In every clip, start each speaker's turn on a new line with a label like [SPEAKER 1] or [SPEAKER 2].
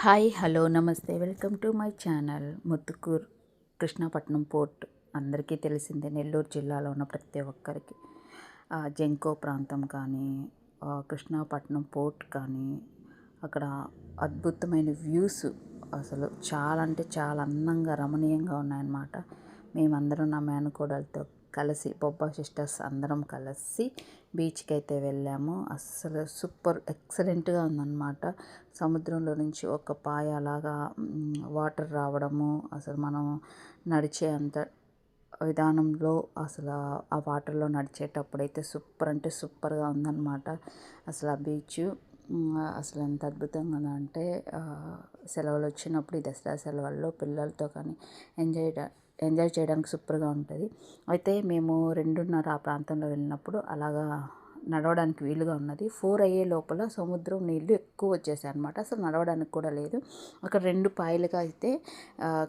[SPEAKER 1] Hi hello నమస్తే. Welcome to my channel Muthukur Krishnapatnam port. అందరికీ తెలిసిందే నెల్లూరు జిల్లాలో ఉన్న ప్రతి ఒక్కరికి. జంకో జెంకో ప్రాంతం కానీ కృష్ణపట్నం పోర్ట్ కానీ అక్కడ అద్భుతమైన వ్యూస్ అసలు చాలా అంటే చాలా అందంగా రమణీయంగా ఉన్నాయన్నమాట. మేమందరం నా మేనకోడలతో కలిసి బొబ్బా సిస్టర్స్ అందరం కలిసి బీచ్కి అయితే వెళ్ళాము. అస్సలు సూపర్ ఎక్సలెంట్గా ఉందన్నమాట. సముద్రంలో నుంచి ఒక పాయ అలాగా వాటర్ రావడము అసలు మనం నడిచే అంత విధానంలో అసలు ఆ వాటర్లో నడిచేటప్పుడు అయితే సూపర్ అంటే సూపర్గా ఉందన్నమాట. అసలు ఆ బీచ్ అసలు ఎంత అద్భుతంగా ఉందంటే సెలవులు వచ్చినప్పుడు ఈ దసరా సెలవుల్లో పిల్లలతో కానీ ఎంజాయ్ ఎంజాయ్ చేయడానికి సూపర్గా ఉంటుంది. అయితే మేము రెండున్నర ఆ ప్రాంతంలో వెళ్ళినప్పుడు అలాగా నడవడానికి వీలుగా ఉన్నది. ఫోర్ అయ్యే లోపల సముద్రం నీళ్ళు ఎక్కువ వచ్చేసాయి అనమాట అసలు నడవడానికి కూడా లేదు. అక్కడ రెండు పాయలుగా అయితే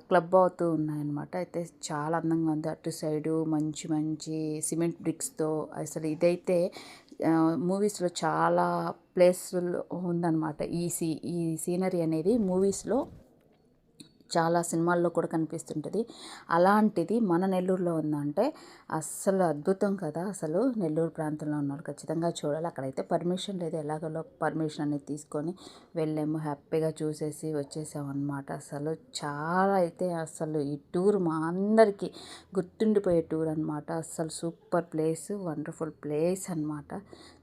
[SPEAKER 1] క్లబ్ అవుతూ ఉన్నాయన్నమాట. అయితే చాలా అందంగా ఉంది. అటు సైడు మంచి మంచి సిమెంట్ బ్రిక్స్తో అసలు ఇదైతే మూవీస్లో చాలా ప్లేసులు ఉందన్నమాట. ఈ సీ ఈ సీనరీ అనేది మూవీస్లో చాలా సినిమాల్లో కూడా కనిపిస్తుంటుంది. అలాంటిది మన నెల్లూరులో ఉందంటే అస్సలు అద్భుతం కదా అసలు నెల్లూరు ప్రాంతంలో ఉన్న వాళ్ళు ఖచ్చితంగా చూడాలి. అక్కడైతే పర్మిషన్ లేదు. ఎలాగలో పర్మిషన్ అనేది తీసుకొని వెళ్ళాము. హ్యాపీగా చూసేసి వచ్చేసాం అనమాట అసలు చాలా అయితే అసలు ఈ టూర్ మా అందరికీ గుర్తుండిపోయే టూర్ అనమాట అసలు సూపర్ ప్లేస్ వండర్ఫుల్ ప్లేస్ అనమాట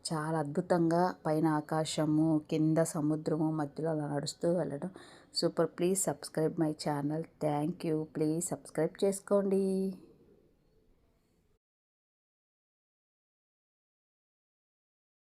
[SPEAKER 1] చాలా అద్భుతంగా పైన ఆకాశము కింద సముద్రము మధ్యలో అలా నడుస్తూ వెళ్ళడం super please subscribe my channel thank you please subscribe చేసుకోండి.